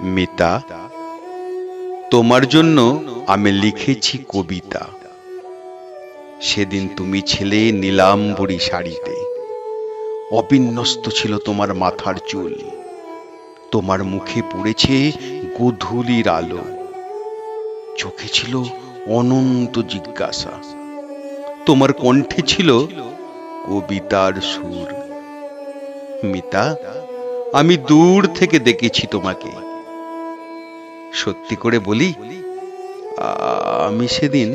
মিতা, তোমার জন্য আমি লিখেছি কবিতা। সেদিন তুমি ছিলে নীলাম্বরী শাড়িতে। অবিন্যস্ত ছিল তোমার মাথার চুল। তোমার মুখে পড়েছে গোধূলির আলো। চোখে ছিল অনন্ত জিজ্ঞাসা। তোমার কণ্ঠে ছিল কবিতার সুর। মিতা, আমি দূর থেকে দেখেছি তোমাকে। সত্যি করে বলি, আমি সেদিন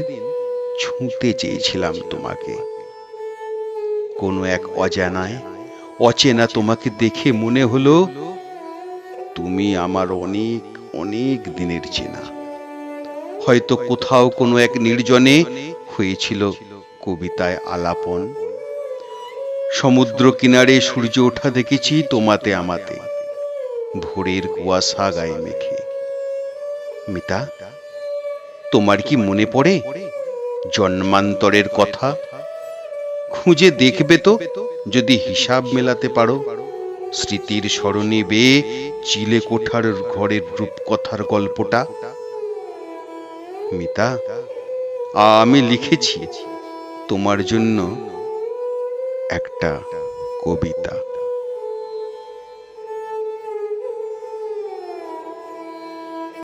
ছুঁতে চেয়েছিলাম তোমাকে। কোনো এক অজানায়, অচেনা তোমাকে দেখে মনে হলো, তুমি আমার অনেক অনেক দিনের চেনা। হয়তো কোথাও কোনো এক নির্জনে হয়েছিল কবিতায় আলাপন। সমুদ্র কিনারে সূর্য ওঠা দেখেছি তোমাতে আমাতে। ভোরের কুয়াশা গায়ে মেখে। মিতা, তোমার কি মনে পড়ে জন্মান্তরের কথা? খুঁজে দেখবে তো, যদি হিসাব মেলাতে পারো। স্মৃতির স্মরণে বেয়ে চিলে কোঠার ঘরের রূপকথার গল্পটা। মিতা, আমি লিখেছি তোমার জন্য একটা কবিতা।